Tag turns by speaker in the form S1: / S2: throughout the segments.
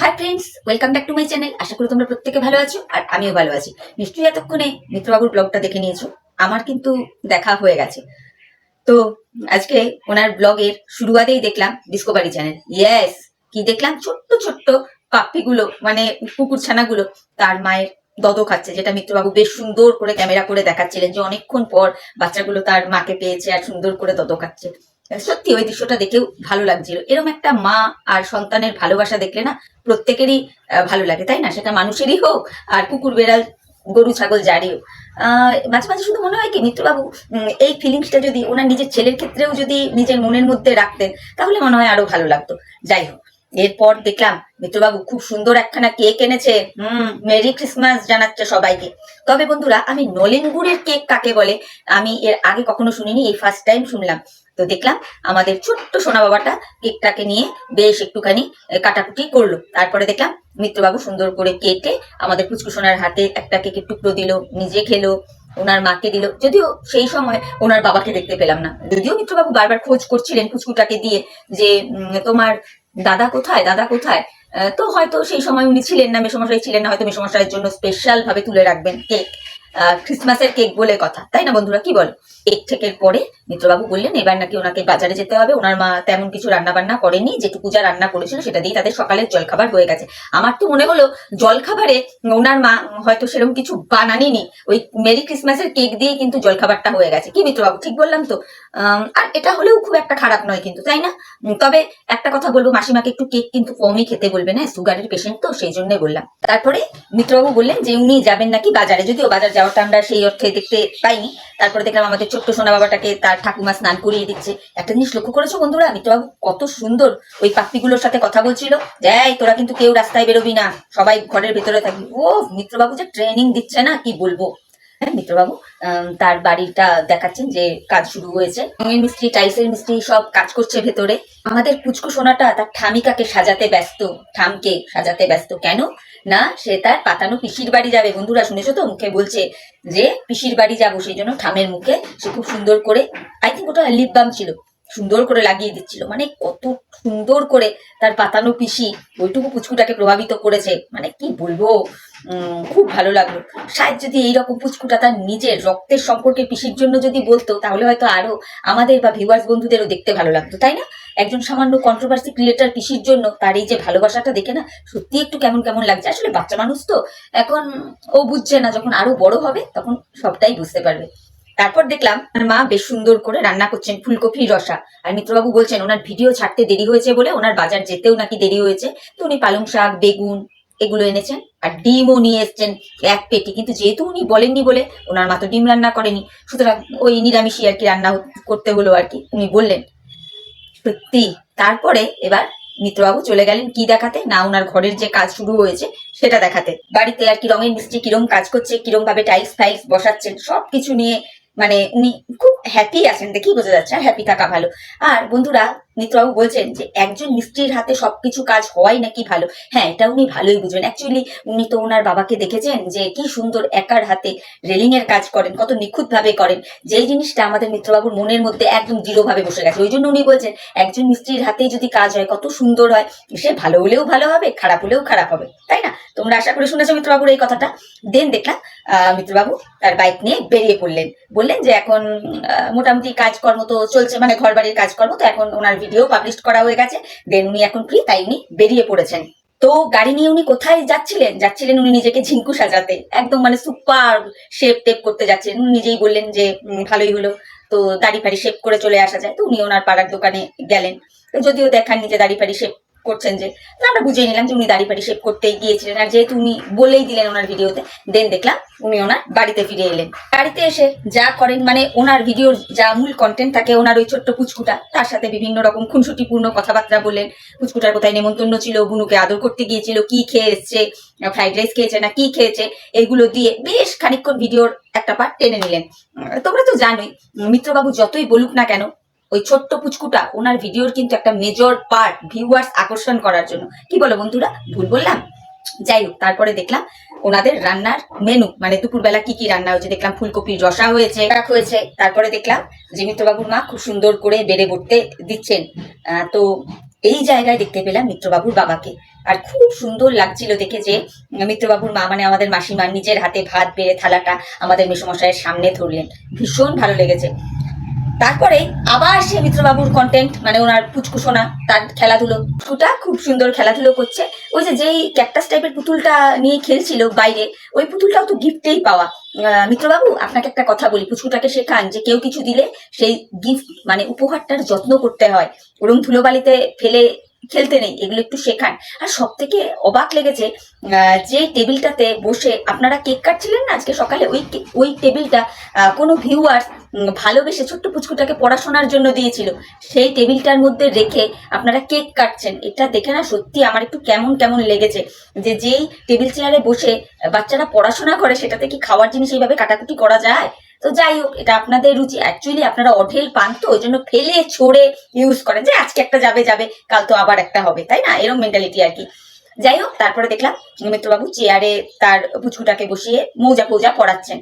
S1: Hi friends welcome back to my channel আশা করি তোমরা প্রত্যেকে ভালো আছো, আর আমিও ভালো আছি। নিশ্চয়ই এতক্ষণে মিত্রবাবুর ব্লগটা দেখে নিয়েছো। আমার কিন্তু দেখা হয়ে গেছে। তো আজকে ওনার ব্লগের শুরুয়াতেই দেখলাম ডিসকভারি চ্যানেল ইয়েস কি দেখলাম? ছোট্ট ছোট্ট পাপ্পিগুলো মানে কুকুর ছানাগুলো তার মায়ের দদ খাচ্ছে, যেটা মিত্রবাবু বেশ সুন্দর করে ক্যামেরা করে দেখাচ্ছিলেন যে অনেকক্ষণ পর বাচ্চাগুলো তার মাকে পেয়েছে আর সুন্দর করে দদ খাচ্ছে। সত্যি ওই দৃশ্যটা দেখেও ভালো লাগছিল। এরকম একটা মা আর সন্তানের ভালোবাসা দেখলে না প্রত্যেকেরই ভালো লাগে, তাই না? সেটা মানুষেরই হোক আর কুকুর, বেড়াল, গরু, ছাগল যারিও মাঝে মাঝে শুধু মনে হয় কি মিত্রবাবু এই ফিলিংসটা যদি ওনার নিজের ছেলের ক্ষেত্রেও যদি নিজের মনের মধ্যে রাখতেন, তাহলে মনে হয় আরও ভালো লাগতো। যাই হোক এরপর দেখলাম মিত্রবাবু খুব সুন্দর একখানা কেক এনেছে। হুম, মেরি ক্রিসমাস জানাচ্ছে সবাইকে। তবে বন্ধুরা, আমি নলেন গুড়ের কেক কাকে বলে, আমি এর আগে কখনো শুনিনি, এই ফার্স্ট টাইম শুনলাম। তো দেখলাম আমাদের ছোট্ট সোনা বাবাটা কেকটাকে নিয়ে বেশ একটুখানি কাটাকুটি করল। তারপরে দেখলাম মিত্রবাবু সুন্দর করে কেটে আমাদের পুচকু সোনার হাতে একটা কেকের টুকরো দিল, নিজে খেলো, ওনার মাকে দিল। যদিও সেই সময় ওনার বাবাকে দেখতে পেলাম না। যদিও মিত্রবাবু বারবার খোঁজ করছিলেন ফুচকুটাকে দিয়ে যে তোমার দাদা কোথায়? দাদা কোথায়? তো হয়তো সেই সময় উনি ছিলেন না, মেসমশাই ছিলেন না, হয়তো মেসমশাইয়ের জন্য স্পেশাল ভাবে তুলে রাখবেন কেক ক্রিসমাসের কেক বলে কথা, তাই না বন্ধুরা? কি বল? কেক ঠেকের পরে মিত্রবাবু বললেন, এবার নাকি ওনাকে বাজারে যেতে হবে। ওনার মা তেমন কিছু রান্না বান্না করেনি। যেটুকু যা রান্না করেছিল সেটা দিয়ে তাদের সকালের জলখাবার হয়ে গেছে। আমার তো মনে হলো জলখাবারে ওনার মা হয়তো সেরকম কিছু বানানিনি। ওই মেরি ক্রিসমাসের কেক দিয়ে কিন্তু জলখাবারটা হয়ে গেছে। কি মিত্রবাবু, ঠিক বললাম তো? আর এটা হলেও খুব একটা খারাপ নয় কিন্তু, তাই না? তবে একটা কথা বলব, মাসিমাকে একটু কেক কিন্তু কমই খেতে বলবে, না? সুগারের পেশেন্ট তো, সেই জন্যই বললাম। তারপরে মিত্রবাবু বললেন যে, উনি যাবেন নাকি বাজারে? যদিও বাজার যাওয়াটা আমরা সেই অর্থে দেখতে পাইনি। তারপরে দেখলাম আমাদের ছোট্ট সোনা বাবাটাকে তার ঠাকুমা স্নান করিয়ে দিচ্ছে। একটা জিনিস লক্ষ্য করেছ বন্ধুরা? মিত্রবাবু, কত সুন্দর ওই পাপ্পিগুলোর সাথে কথা বলছিল। যাই, তোরা কিন্তু কেউ রাস্তায় বেরোবি না। সবাই ঘরের ভেতরে থাকবি। ও মিত্রবাবু যে ট্রেনিং দিচ্ছে না, কি বলব? হ্যাঁ মিত্রবাবু তার বাড়িটা দেখাচ্ছেন যে কাজ শুরু হয়েছে। মিস্ত্রি, টাইলসের মিস্ত্রি, সব কাজ করছে ভেতরে। আমাদের পুচকু সোনাটা তার ঠামিকাকে সাজাতে ব্যস্ত। ঠামকে সাজাতে ব্যস্ত। কেন? না, সে তার পাতানো পিসির বাড়ি যাবে। বন্ধুরা, শুনেছো তো? মুখে বলছে যে, পিসির বাড়ি যাব, সেই জন্য ঠামের মুখে। সে খুব সুন্দর করে আই থিঙ্ক ওটা লিপ বাম ছিল। সুন্দর করে লাগিয়ে দিচ্ছিল। মানে কত সুন্দর করে তার পাতানো পিসি ওইটুকু পুচকুটাকে প্রভাবিত করেছে। মানে কি বলব? খুব ভালো লাগল। শায়দ যদি এইরকম পুচকুটা তার নিজের রক্তের সম্পর্কে পিসির জন্য যদি বলতো, তাহলে হয়তো আরও আমাদের বা ভিউয়ার্স বন্ধুদেরও দেখতে ভালো লাগতো, তাই না? একজন সামান্য কন্ট্রোভার্সি ক্রিয়েটার পিসির জন্য তার এই যে ভালোবাসাটা দেখে না সত্যি একটু কেমন কেমন লাগছে? আসলে বাচ্চা মানুষ তো এখন ও বুঝছে না, যখন আরও বড় হবে তখন সবটাই বুঝতে পারবে। তারপর দেখলাম ওনার মা বেশ সুন্দর করে রান্না করছেন ফুলকপি রসা। আর মিত্রবাবু বলছেন, ওনার ভিডিও ছাড়তে দেরি হয়েছে বলে ওনার বাজার যেতেও নাকি দেরি হয়েছে। তো উনি পালং শাক, বেগুন এগুলো এনেছেন আর ডিমও নিয়ে এসছেন এক পেটি। কিন্তু যেহেতু উনি বলেননি বলে ওনার মা তো ডিম রান্না করেনি, সুতরাং ওই নিরামিষই আর কি রান্না করতে হলো আর কি। উনি বললেন, সত্যি? তারপরে এবার মিত্রবাবু চলে গেলেন কি দেখাতে? না ওনার ঘরের যে কাজ শুরু হয়েছে সেটা দেখাতে। বাড়িতে আর কি রঙের মিস্ত্রি কিরম কাজ করছে, কিরম ভাবে টাইলস ফাইলস বসাচ্ছেন, সবকিছু নিয়ে মানে উনি খুব হ্যাপি আছেন দেখি বোঝা যাচ্ছে হ্যাপি থাকা ভালো। আর বন্ধুরা মিত্রবাবু বলছেন যে, একজন মিস্ত্রির হাতে সবকিছু কাজ হওয়াই নাকি ভালো? হ্যাঁ এটা উনি ভালোই বুঝবেন। অ্যাকচুয়ালি উনি তো ওনার বাবাকে দেখেছেন যে, কি সুন্দর একার হাতে রেলিং এর কাজ করেন, কত নিখুঁত ভাবে করেন। যেই জিনিসটা আমাদের মিত্রবাবুর মনের মধ্যে একদম দৃঢ় ভাবে বসে গেছে। ওই জন্য উনি বলছেন, একজন মিস্ত্রির হাতেই যদি কাজ হয়, কত সুন্দর হয়। সে ভালো হলেও ভালো হবে, খারাপ হলেও খারাপ হবে। তাই না? তোমরা আশা করে শুনেছো মিত্রবাবুর এই কথাটা? দেন দেখলাম মিত্রবাবু তার বাইক নিয়ে বেরিয়ে পড়লেন। বললেন যে, এখন মোটামুটি কাজকর্ম তো চলছে মানে ঘর বাড়ির কাজকর্ম, তো এখন ওনার ভিডিও পাবলিশ করা হয়ে গেছে। দেন উনি এখন ফ্রি তাই উনি বেরিয়ে পড়েছেন। তো গাড়ি নিয়ে উনি কোথায় যাচ্ছিলেন? যাচ্ছিলেন উনি নিজেকে ঝিঙ্কু সাজাতে। একদম মানে সুপার শেপ টেপ করতে যাচ্ছিলেন। উনি নিজেই বললেন যে ভালোই হলো। তো দাড়ি ফাড়ি শেপ করে চলে আসা যায়। তো উনি ওনার পাড়ার দোকানে গেলেন। তো যদিও দেখাননি যে দাড়ি ফাড়ি শেপ করছেন যে আমরা বুঝে নিলাম যে উনি দাড়ি ফাড়ি শেপ করতে গিয়েছিলেন। আর যেহেতু উনি বলেই দিলেন ওনার ভিডিওতে দেন দেখলাম উনি ওনার বাড়িতে ফিরে এলেন। বাড়িতে এসে যা করেন মানে ওনার ভিডিওর যা মূল কন্টেন্ট থাকে, ওনার ওই ছোট্ট পুচকুটা, তার সাথে বিভিন্ন রকম খুনসুটিপূর্ণ কথাবার্তা বললেন। পুচকুটার কোথায় নেমন্তন্ন ছিল, বুনুকে আদর করতে গিয়েছিল, কি খেয়ে এসছে ফ্রাইড রাইস খেয়েছে না কি খেয়েছে, এগুলো দিয়ে বেশ খানিকক্ষণ ভিডিওর একটা পার্ট টেনে নিলেন। তোমরা তো জানোই, মিত্রবাবু যতই বলুক না কেন ওই ছোট্ট পুচকুটা, ওনার ভিডিওর কিন্তু একটা মেজর পার্ট ভিউয়ার্স আকর্ষণ করার জন্য। কি বলো বন্ধুরা? ভুল বললাম? যাই হোক, তারপরে দেখলাম ওনাদের রান্নার মেনু মানে দুপুরবেলা কি কি রান্না হয়েছে, দেখলাম ফুলকপির রসা হয়েছে শাক হয়েছে, তারপরে দেখলাম যে মিত্রবাবুর মা খুব সুন্দর করে বেড়ে বটতে দিচ্ছেন। তো এই জায়গায় দেখতে পেলাম মিত্রবাবুর বাবাকে। আর খুব সুন্দর লাগছিল দেখে যে মিত্রবাবুর মা মানে আমাদের মাসিমা, নিজের হাতে ভাত, বেড়ে, থালাটা আমাদের মেসমশাইয়ের সামনে ধরলেন। ভীষণ ভালো লেগেছে। তারপরে আবার সে মিত্রবাবুর কন্টেন্ট মানে ওনার পুচকুসোনা তার খেলাধুলো। পুচকুটা খুব সুন্দর খেলাধুলো করছে। ওই যে যেই ক্যাকটাস টাইপের পুতুলটা নিয়ে খেলছিল বাইরে, ওই পুতুলটাও তো গিফটেই পাওয়া। মিত্রবাবু, আপনাকে একটা কথা বলি, পুচকুটাকে শেখান যে কেউ কিছু দিলে সেই গিফট মানে উপহারটার যত্ন করতে হয়। ওরম ধুলোবালিতে ফেলে খেলতে নেই, এগুলো একটু শেখান। আর সব থেকে অবাক লেগেছে যে টেবিলটাতে বসে আপনারা কেক কাটছিলেন না আজকে সকালে? ওই ওই টেবিলটা কোনো ভিউয়ার্স ভালোবেসে ছোট্ট পুচকুটাকে পড়াশোনার জন্য দিয়েছিল। সেই টেবিলটার মধ্যে রেখে আপনারা কেক কাটছেন। এটা দেখে না সত্যি আমার একটু কেমন কেমন লেগেছে যে যেই টেবিল চেয়ারে বসে বাচ্চারা পড়াশোনা করে, সেটাতে কি খাওয়ার জিনিস এইভাবে কাটাকুটি করা যায়? তো যাই হোক, এটা আপনাদের রুচি। অ্যাকচুয়ালি আপনারা অঢেল পান তো, ওই জন্য ফেলে, ছড়ে ইউজ করেন। যে আজকে একটা যাবে যাবে, কাল তো আবার একটা হবে, তাই না? এরকম মেন্টালিটি আর কি। যাই হোক, তারপরে দেখলাম মিত্রবাবু চেয়ারে তার পুচকুটাকে বসিয়ে মৌজা পৌজা পড়াচ্ছেন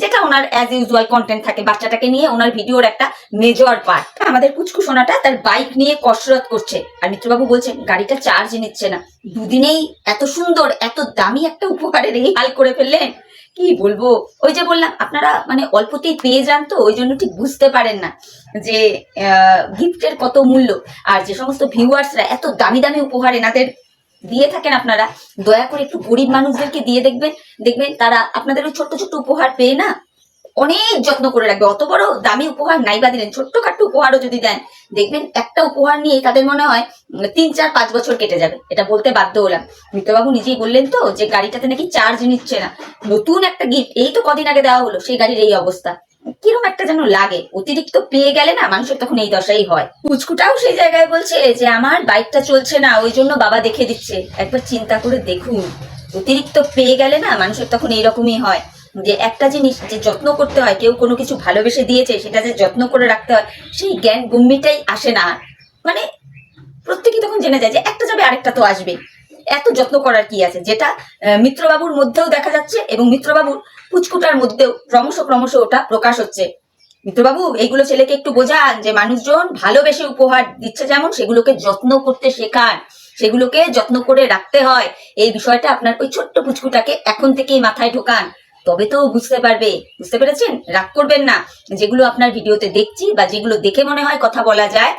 S1: যেটা ওনার অ্যাজ ইউজুয়াল কন্টেন্ট থাকে, বাচ্চাটাকে নিয়ে ওনার ভিডিওর একটা মেজর পার্ট আমাদের পুচকু সোনাটা তার বাইক নিয়ে কসরত করছে। আর মিত্রবাবু বলছেন, গাড়িটা চার্জ নিচ্ছে না। দুদিনেই এত সুন্দর, এত দামি একটা উপকারের এই হাল করে ফেললেন? কি বলব? ওই যে বললাম, আপনারা মানে অল্পতেই পেয়ে যান তো, ওই জন্য ঠিক বুঝতে পারেন না যে গিফটের কত মূল্য। আর যে সমস্ত ভিউয়ার্সরা এত দামি দামি উপহার এনাদের দিয়ে থাকেন আপনারা, দয়া করে একটু গরিব মানুষদেরকে দিয়ে দেখবেন দেখবেন তারা আপনাদের ওই ছোট্ট ছোট্ট উপহার পেয়ে না অনেক যত্ন করে রাখবে। অত বড় দামি উপহার নাই বা দিলেন ছোট্ট খাট্ট উপহারও যদি দেন, দেখবেন একটা উপহার নিয়ে তাদের মনে হয় তিন, চার, পাঁচ বছর কেটে যাবে। এটা বলতে বাধ্য হলাম। মিত্রবাবু নিজেই বললেন তো যে, গাড়িটাতে নাকি চার্জ নিচ্ছে না। নতুন একটা গিফট এই তো কদিন আগে দেওয়া হলো, সেই গাড়ির এই অবস্থা। কীরকম একটা যেন লাগে। অতিরিক্ত পেয়ে গেলে না, মানুষের তখন এই দশাই হয়। পুচকুটাও সেই জায়গায় বলছে যে, আমার বাইকটা চলছে না, ওই জন্য বাবা দেখে দিচ্ছে। একবার চিন্তা করে দেখুন। অতিরিক্ত পেয়ে গেলে না, মানুষের তখন এইরকমই হয়। যে একটা জিনিস যে যত্ন করতে হয়, কেউ কোনো কিছু ভালোবেসে দিয়েছে, সেটা যে যত্ন করে রাখতে হয়, সেই জ্ঞান গম্যিটাই আসে না। মানে প্রত্যেকেই তখন জেনে যায় যে একটা যাবে, আরেকটা তো আসবে। এত যত্ন করার কি আছে? যেটা মিত্রবাবুর মধ্যেও দেখা যাচ্ছে এবং মিত্রবাবুর পুচকুটার মধ্যেও ক্রমশ ক্রমশ ওটা প্রকাশ হচ্ছে। মিত্রবাবু, এইগুলো ছেলেকে একটু বোঝান যে মানুষজন ভালোবেসে উপহার দিচ্ছে যেমন, সেগুলোকে যত্ন করতে শেখান। সেগুলোকে যত্ন করে রাখতে হয়। এই বিষয়টা আপনার ওই ছোট্ট পুচকুটাকে এখন থেকেই মাথায় ঢোকান। তবে তো বুঝতে পারবে, বুঝতে পেরেছেন? রাগ করবেন না। যেগুলো আপনার ভিডিওতে দেখছি বা যেগুলো দেখে মনে হয় কথা বলা যায়,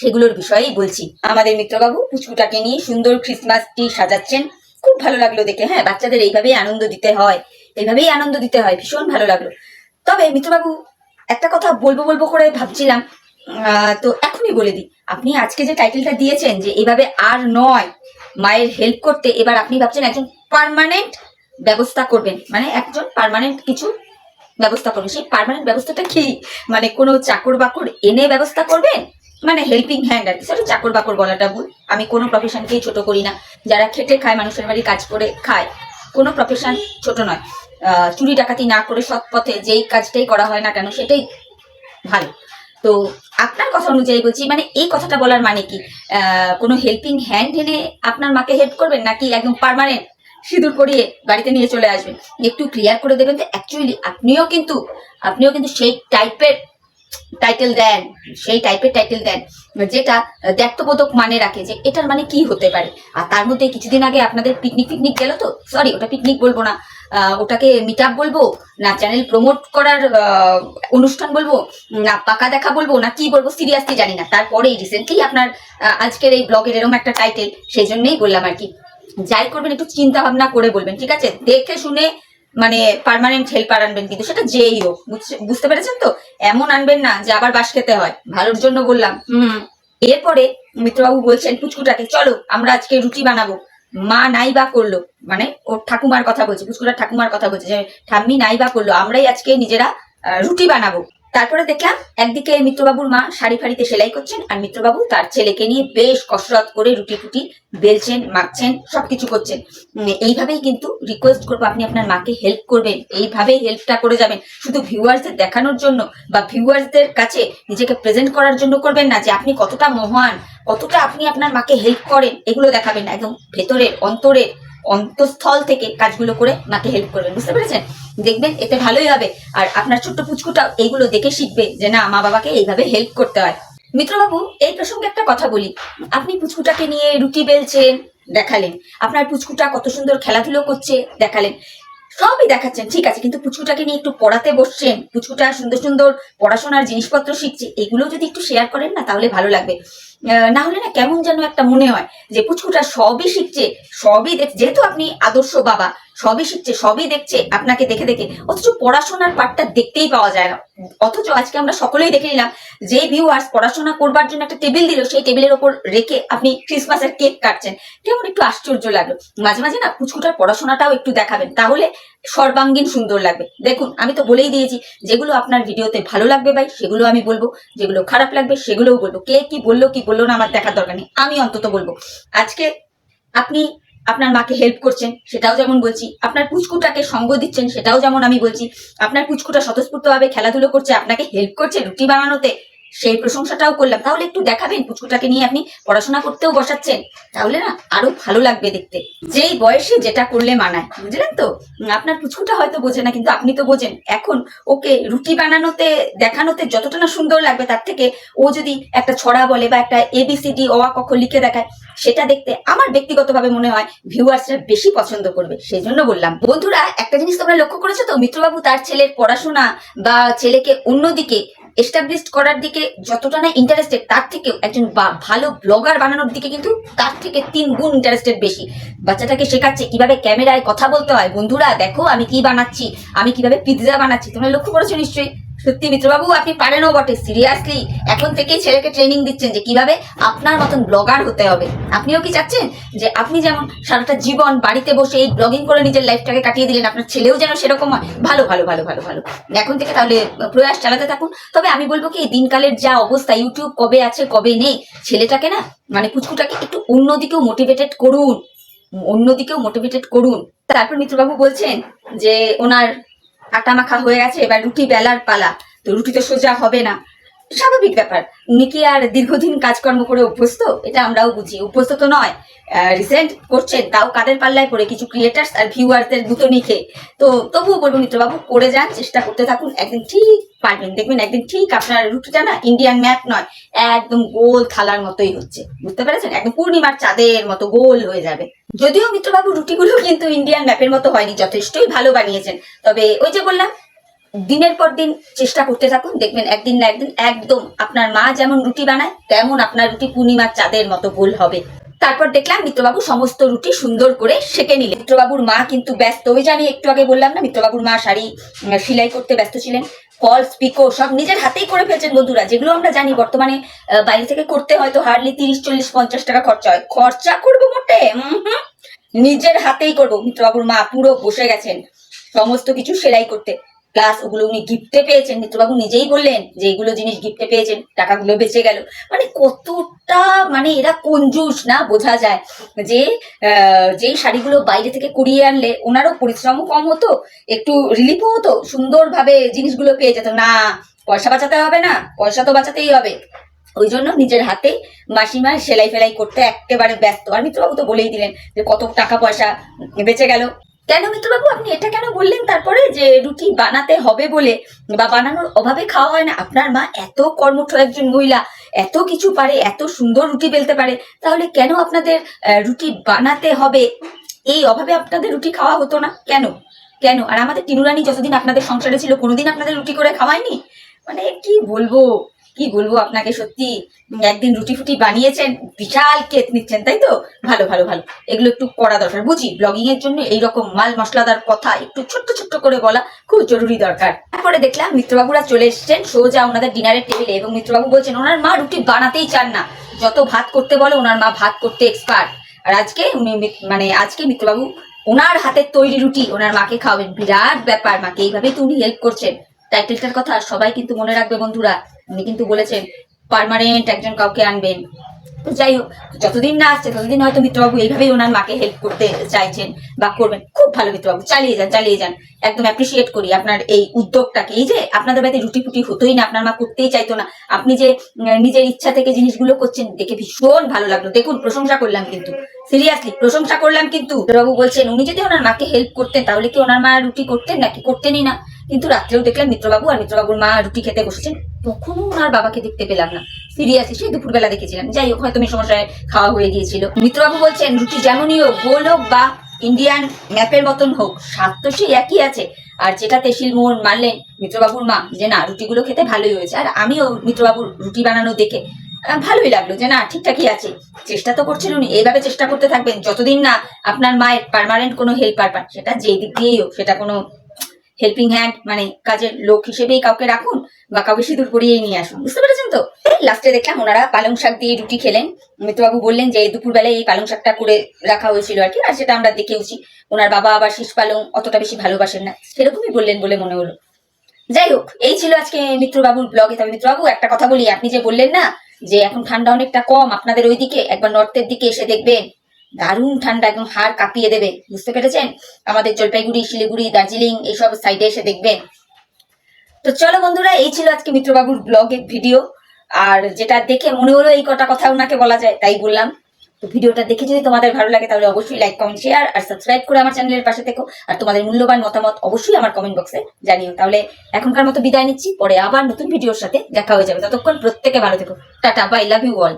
S1: সেগুলোর বিষয়েই বলছি। আমাদের মিত্রবাবু পুচকুটাকে নিয়ে সুন্দর ক্রিসমাস ট্রি সাজাচ্ছেন। খুব ভালো লাগল দেখে হ্যাঁ? বাচ্চাদের এইভাবেই আনন্দ দিতে হয়। এইভাবেই আনন্দ দিতে হয়, ভীষণ ভালো লাগল। তবে মিত্রবাবু, একটা কথা বলব বলব করে ভাবছিলাম। তো এখনই বলে দিই, আপনি আজকে যে টাইটেলটা দিয়েছেন যে এভাবে আর নয়, মায়ের হেল্প করতে, এবার আপনি ভাবছেন একজন পার্মানেন্ট ব্যবস্থা করবেন। মানে একজন পার্মানেন্ট কিছু ব্যবস্থা করবেন। সেই পার্মানেন্ট ব্যবস্থাটা কি? মানে কোনো চাকর বাকর এনে ব্যবস্থা করবেন? মানে হেল্পিং হ্যান্ড আর কি। সেটা চাকর বাকর বলাটা ভুল। আমি কোনো প্রফেশনকেই ছোট করি না। যারা খেটে খায়, মানুষের বাড়ি কাজ করে খায়, কোনো প্রফেশন ছোট নয়। চুরি ডাকাতি না করে সৎ পথে যেই কাজটাই করা হয় না কেন, সেটাই ভালো। তো আপনার কথা অনুযায়ী বলছি মানে এই কথাটা বলার মানে কি? কোনো হেল্পিং হ্যান্ড এনে আপনার মাকে হেল্প করবেন নাকি একদম পার্মানেন্ট সিঁদুর করিয়ে বাড়িতে নিয়ে চলে আসবেন। একটু ক্লিয়ার করে দেবেন তো অ্যাকচুয়ালি আপনিও কিন্তু আপনিও কিন্তু সেই টাইপের টাইটেল দেন, সেই টাইপের টাইটেল দেন, যেটা দ্ব্যর্থবোধক মানে রাখে যে এটার মানে কি হতে পারে। আর তার মধ্যে কিছুদিন আগে আপনাদের পিকনিক পিকনিক গেল তো? সরি ওটা পিকনিক বলব না। ওটাকে মিট বলব, না চ্যানেল প্রমোট করার অনুষ্ঠান বলব, না পাকা দেখা বলব, না কি বলব সিরিয়াসলি জানি না। তারপরেই রিসেন্টলি আপনার আজকের এই ব্লগের এরকম একটা টাইটেল সেই জন্যই বললাম আর কি। যাই করবেন একটু চিন্তা ভাবনা করে বলবেন ঠিক আছে? দেখে শুনে মানে পার্মানেন্ট হেল্পার আনবেন কিন্তু সেটা যেই হোক বুঝতে- বুঝতে পেরেছেন তো? এমন আনবেন না যে আবার বাস খেতে হয়। ভালোর জন্য বললাম। হুম। এরপরে মিত্রবাবু বলছেন পুচকুটাকে চলো আমরা আজকে রুটি বানাবো। মা নাই বা করল মানে ওর ঠাকুমার কথা বলছে পুচকুটার ঠাকুমার কথা বলছে যে ঠাম্মি নাই বা করল আমরাই আজকে নিজেরা রুটি বানাবো। তারপরে দেখলাম, একদিকে মিত্রবাবুর মা শাড়ি ফাড়িতে সেলাই করছেন আর মিত্রবাবু তার ছেলেকে নিয়ে বেশ কসরত করে রুটি ফুটি বেলছেন, মাখছেন, সবকিছু করছেন। এইভাবেই কিন্তু রিকোয়েস্ট করব আপনি আপনার মাকে হেল্প করবেন। এইভাবেই হেল্পটা করে যাবেন। শুধু ভিউয়ার্সদের দেখানোর জন্য বা ভিউয়ার্সদের কাছে নিজেকে প্রেজেন্ট করার জন্য করবেন না যে আপনি কতটা মহান, কতটা আপনি আপনার মাকে হেল্প করেন, এগুলো দেখাবেন না। একদম ভেতরের, অন্তরের অন্তঃস্থল থেকে কাজগুলো করে মাকে হেল্প করবেন, বুঝতে পেরেছেন? দেখবেন এতে ভালোই হবে। আর আপনার ছোট্ট পুচকুটা এইগুলো দেখে শিখবে যে না, মা বাবাকে এইভাবে হেল্প করতে হয়। মিত্রবাবু, এই প্রসঙ্গে একটা কথা বলি। আপনি পুচকুটাকে নিয়ে রুটি বেলছেন, দেখালেন। আপনার পুচকুটা কত সুন্দর খেলাধুলো করছে, দেখালেন। সবই দেখাচ্ছেন, ঠিক আছে, কিন্তু পুচকুটাকে নিয়ে একটু পড়াতে বসছেন, পুচকুটা সুন্দর সুন্দর পড়াশোনার জিনিসপত্র শিখছে, এগুলো যদি একটু শেয়ার করেন না, তাহলে ভালো লাগবে। না হলে না কেমন যেন একটা মনে হয় যে পুচকুটা সবই শিখছে, সবই দেখ, যেহেতু আপনি আদর্শ বাবা, সবই শিখছে, সবই দেখছে, আপনাকে দেখে দেখে, অথচ পড়াশোনার পার্টটা দেখতেই পাওয়া যায় না। অথচ আজকে আমরা সকলেই দেখে নিলাম যে ভিউয়ার্স পড়াশোনা করবার জন্য একটা টেবিল দিল, সেই টেবিলের ওপর রেখে আপনি ক্রিসমাসের কেক কাটছেন। কেমন একটু আশ্চর্য লাগল। মাঝে মাঝে না পুচকুটার পড়াশোনাটাও একটু দেখাবেন। তাহলে সর্বাঙ্গীন সুন্দর লাগবে। দেখুন, আমি তো বলেই দিয়েছি, যেগুলো আপনার ভিডিওতে ভালো লাগবে ভাই, সেগুলো আমি বলব, যেগুলো খারাপ লাগবে, সেগুলোও বলব। কে কি বলল কি বলল না, আমার দেখার দরকার নেই। আমি অন্তত বলব, আজকে আপনি আপনার মাকে হেল্প করছেন, সেটাও যেমন বলছি, আপনার পুচকুটাকে সঙ্গ দিচ্ছেন, সেটাও যেমন আমি বলছি, আপনার পুচকুটা স্বতঃস্ফূর্তভাবে খেলাধুলো করছে, আপনাকে হেল্প করছে রুটি বানানোতে। সেই প্রশংসাটাও করলাম। তাহলে একটু দেখাবেন, পুচকুটাকে নিয়ে আপনি পড়াশোনা করতেও বসাচ্ছেন। তাহলে না, আরও ভালো লাগবে দেখতে। যেই বয়সে যেটা করলে মানায়, বুঝলেন তো? আপনার পুচকুটা হয়তো বোঝে না, কিন্তু আপনি তো বোঝেন। এখন ওকে রুটি বানানোতে, দেখানোতে যতটা না সুন্দর লাগবে, তার থেকে ও যদি একটা ছড়া বলে বা একটা এবিসিডি অ কখ লিখে দেখায়, সেটা দেখতে আমার ব্যক্তিগতভাবে মনে হয় ভিউয়ার্সরা বেশি পছন্দ করবে। সেই জন্য বললাম, বন্ধুরা, একটা জিনিস তোমরা লক্ষ্য করেছ তো? মিত্রবাবু তার ছেলের পড়াশোনা বা ছেলেকে অন্যদিকে এস্টাবলিশ করার দিকে যতটা না ইন্টারেস্টেড তার থেকেও একজন ভালো ব্লগার বানানোর দিকে কিন্তু তার থেকে তিন গুণ ইন্টারেস্টেড বেশি। বাচ্চাটাকে শেখাচ্ছে কীভাবে ক্যামেরায় কথা বলতে হয়। বন্ধুরা, দেখো আমি কি বানাচ্ছি, আমি কীভাবে পিৎজা বানাচ্ছি। তোমরা লক্ষ্য করেছ নিশ্চয়ই? সত্যি মিত্রবাবু, আপনি পারেনও বটে সিরিয়াসলি এখন থেকেই ছেলেকে ট্রেনিং দিচ্ছেন যে কীভাবে আপনার মতন ব্লগার হতে হবে। আপনিও কি চাচ্ছেন যে আপনি যেমন সারাটা জীবন বাড়িতে বসে এই ব্লগিং করে নিজের লাইফটাকে কাটিয়ে দিলেন, আপনার ছেলেও যেন সেরকম হয়? ভালো ভালো ভালো ভালো ভালো। এখন থেকে তাহলে প্রয়াস চালাতে থাকুন। তবে আমি বলব কি, এই দিনকালের যা অবস্থা ইউটিউব কবে আছে, কবে নেই, ছেলেটাকে না মানে পুচকুটাকে একটু অন্যদিকেও মোটিভেটেড করুন। অন্যদিকেও মোটিভেটেড করুন। তারপর মিত্রবাবু বলছেন যে ওনার আটা মাখা হয়ে গেছে এবার রুটি বেলার পালা। তো রুটি তো সোজা হবে না। স্বাভাবিক ব্যাপার। উনি কি আর দীর্ঘদিন কাজকর্ম করে অভ্যস্ত? এটা আমরাও বুঝি। অভ্যস্ত তো নয়। রিসেন্ট করছেন, তাও কাদের পাল্লায় পড়ে কিছু ক্রিয়েটার্স আর ভিউয়ারদের গুতনি খেয়ে তো তবুও বলব, মিত্রবাবু, করে যান, চেষ্টা করতে থাকুন, একদিন ঠিক পারবেন। দেখবেন একদিন ঠিক আপনার রুটিটা না ইন্ডিয়ান ম্যাপ নয়, একদম গোল থালার মতোই হচ্ছে। বুঝতে পেরেছেন? একদম পূর্ণিমার চাঁদের মতো গোল হয়ে যাবে। যদিও মিত্রবাবু রুটিগুলো কিন্তু ইন্ডিয়ান ম্যাপের মতো হয়নি, যথেষ্টই ভালো বানিয়েছেন। তবে ওই যে বললাম, দিনের পর দিন চেষ্টা করতে থাকুন, দেখবেন একদিন না একদিন একদম আপনার মা যেমন রুটি বানায়, তেমন আপনার রুটি পূর্ণিমার চাঁদের মতো গোল হবে। তারপর দেখলাম মিত্রবাবু সমস্ত রুটি সুন্দর করে সেকে নিলেন। মিত্রবাবুর মা কিন্তু ব্যস্ত। ওই যে আমি একটু আগে বললাম না, মিত্রবাবুর মা শাড়ি সেলাই করতে ব্যস্ত ছিলেন। ফলস পিকো সব নিজের হাতেই করে ফেলছেন বন্ধুরা। যেগুলো আমরা জানি বর্তমানে বাইরে থেকে করতে হয়তো হার্ডলি তিরিশ, চল্লিশ, পঞ্চাশ টাকা খরচা হয়। খরচা করব মোটে। নিজের হাতেই করব। মিত্রবাবুর মা পুরো বসে গেছেন সমস্ত কিছু সেলাই করতে। প্লাস ওগুলো উনি গিফটে পেয়েছেন। মিত্রবাবু নিজেই বললেন যে এইগুলো জিনিস গিফটে পেয়েছেন, টাকাগুলো বেঁচে গেল। মানে কতটা মানে এরা কঞ্জুস না, বোঝা যায়। যে যেই শাড়িগুলো বাইরে থেকে কুড়িয়ে আনলে ওনারও পরিশ্রমও কম হতো, একটু রিলিফও হতো, সুন্দরভাবে জিনিসগুলো পেয়ে যেত না, পয়সা বাঁচাতে হবে না, পয়সা তো বাঁচাতেই হবে। ওই জন্য নিজের হাতে মাসিমা সেলাই ফেলাই করতে একেবারে ব্যস্ত। আর মিত্রবাবু তো বলেই দিলেন যে কত টাকা পয়সা বেঁচে গেল। কেন মিত্রবাবু? আপনি এটা কেন বললেন তারপরে যে রুটি বানাতে হবে বলে বা বানানোর অভাবে খাওয়া হয় না? আপনার মা এত কর্মঠ একজন মহিলা, এত কিছু পারে, এত সুন্দর রুটি বেলতে পারে, তাহলে কেন আপনাদের রুটি বানাতে হবে? এই অভাবে আপনাদের রুটি খাওয়া হতো না? কেন? কেন? আর আমাদের টিনুরানি যতদিন আপনাদের সংসারে ছিল, কোনোদিন আপনাদের রুটি করে খাওয়ায়নি? মানে কি বলব? কি বলব আপনাকে সত্যি একদিন রুটি ফুটি বানিয়েছেন, বিশাল কেত নিচ্ছেন, তাই তো? ভালো ভালো ভালো। এগুলো একটু করা দরকার, বুঝি? ব্লগিং এর জন্য এইরকম মাল মশলাদার কথা একটু ছোট্ট ছোট্ট করে বলা খুব জরুরি দরকার। তারপরে দেখলাম মিত্রবাবুরা চলে এসেছেন, সোজা ওনাদের ডিনারের টেবিলে এবং মিত্রবাবু বলছেন, ওনার মা রুটি বানাতেই চান না। যত ভাত করতে বলে, ওনার মা ভাত করতে এক্সপার্ট আর আজকে উনি মানে আজকে মিত্রবাবু ওনার হাতের তৈরি রুটি, ওনার মাকে খাওয়াবেন। বিরাট ব্যাপার, মাকে এইভাবেই তো উনি হেল্প করছেন। টাইটেলটার কথা সবাই কিন্তু মনে রাখবে বন্ধুরা। উনি কিন্তু বলেছেন পার্মানেন্ট একজন কাউকে আনবেন। তো যাই হোক, যতদিন না আসছে, ততদিন হয়তো মিত্রবাবু এইভাবেই ওনার মাকে হেল্প করতে চাইছেন বা করবেন। খুব ভালো মিত্রবাবু, চালিয়ে যান চালিয়ে যান। একদম অ্যাপ্রিসিয়েট করি আপনার এই উদ্যোগটাকে। এই যে আপনাদের বাড়িতে রুটি ফুটি হতোই না, আপনার মা করতেই চাইতো না। আপনি যে নিজের ইচ্ছা থেকে জিনিসগুলো করছেন, দেখে ভীষণ ভালো লাগল। দেখুন, প্রশংসা করলাম কিন্তু। সিরিয়াসলি প্রশংসা করলাম কিন্তু। বাবু বলছেন, উনি যদি ওনার মাকে হেল্প করতেন, তাহলে কি ওনার মা রুটি করতেন নাকি করতেনই না? কিন্তু রাত্রেও দেখলাম মিত্রবাবু আর মিত্রবাবুর মা রুটি খেতে বসেছেন। তখনও ওনার বাবাকে দেখতে পেলাম না। সিরিয়াসলি সেই দুপুরবেলা দেখেছিলাম। যাই হোক, হয়তো সমস্যায় খাওয়া হয়ে গিয়েছিল। মিত্রবাবু বলছেন, রুটি যেমনই হোক, গোল হোক বা ইন্ডিয়ান ম্যাপের মতন হোক, স্বাদ তো সেই একই আছে। আর যেটা যেটাতে শিলমোহন মানলেন মিত্রবাবুর মা, যে না, রুটিগুলো খেতে ভালোই হয়েছে। আর আমিও মিত্রবাবুর রুটি বানানো দেখে ভালোই লাগল যে না, ঠিকঠাকই আছে। চেষ্টা তো করছেন উনি। এইভাবে চেষ্টা করতে থাকবেন। যতদিন না আপনার মায়ের পার্মানেন্ট কোনো হেল্পার পান, সেটা যেই দিক দিয়েই হোক, সেটা কোনো হেল্পিং হ্যান্ড মানে কাজের লোক হিসেবেই কাউকে রাখুন বা কাউকে সিঁদুর পরিয়েই নিয়ে আসুন। বুঝতে পেরেছেন তো? লাস্টে দেখলাম ওনারা পালং শাক দিয়ে রুটি খেলেন। মিত্রবাবু বললেন যে দুপুরবেলায় এই পালং শাকটা করে রাখা হয়েছিল আর কি, আর সেটা আমরা দেখেওছি। ওনার বাবা আবার শীষ পালং অতটা বেশি ভালোবাসেন না। সেরকমই বললেন বলে মনে হলো। যাই হোক, এই ছিল আজকে মিত্রবাবুর ব্লগে তবে মিত্রবাবু, একটা কথা বলি, আপনি যে বললেন না যে, এখন ঠান্ডা অনেকটা কম, আপনাদের ওইদিকে, একবার নর্থের দিকে এসে দেখবেন। দারুণ ঠান্ডা একদম হাড় কাঁপিয়ে দেবে, বুঝতে পেরেছেন? আমাদের জলপাইগুড়ি, শিলিগুড়ি, দার্জিলিং এইসব সাইডে এসে দেখবেন। তো চলো বন্ধুরা, এই ছিল আজকে মিত্রবাবুর ব্লগের ভিডিও আর যেটা দেখে মনে হলো এই কটা কথা ওনাকে বলা যায়, তাই বললাম। তো ভিডিওটা দেখে যদি তোমাদের ভালো লাগে, তাহলে অবশ্যই লাইক কমেন্ট শেয়ার আর সাবস্ক্রাইব করে আমার চ্যানেলের পাশে থেকো। আর তোমাদের মূল্যবান মতামত অবশ্যই আমার কমেন্ট বক্সে জানিও। তাহলে এখনকার মতো বিদায় নিচ্ছি, পরে আবার নতুন ভিডিওর সাথে দেখা হয়ে যাবে। ততক্ষণ প্রত্যেকে ভালো থেকো। Tata bye love you all